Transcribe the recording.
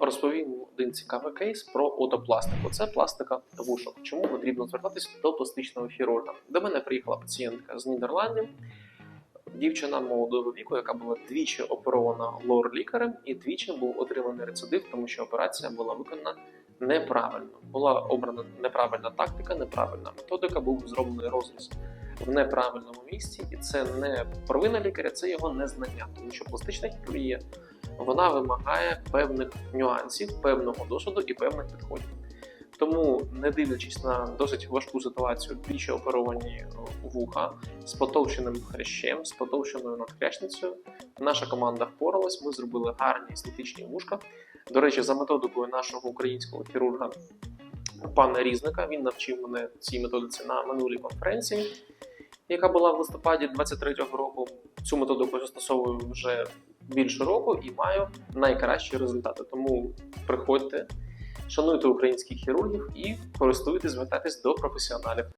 розповім один цікавий кейс про отопластику. Це пластика вушок. Чому потрібно звертатись до пластичного хірурга? До мене приїхала пацієнтка з Нідерландів, дівчина молодого віку, яка була двічі оперована лор-лікарем, і двічі був отриманий рецидив, тому що операція була виконана неправильно. Була обрана неправильна тактика, неправильна методика, був зроблений розріз в неправильному місці, і це не провина лікаря, це його незнання, тому що пластична хірургія вона вимагає певних нюансів, певного досвіду і певних підходів. Тому, не дивлячись на досить важку ситуацію, двічі оперовані е, вуха з потовщеним хрящем, з потовщеною надхряшницею, наша команда впоралась. Ми зробили гарні естетичні вушка. До речі, за методикою нашого українського хірурга пана Різника, він навчив мене цій методиці на минулій конференції, яка була в листопаді 23-го року. Цю методику застосовую вже більше року і маю найкращі результати. Тому приходьте, шануйте українських хірургів і користуйтесь, звертайтесь до професіоналів.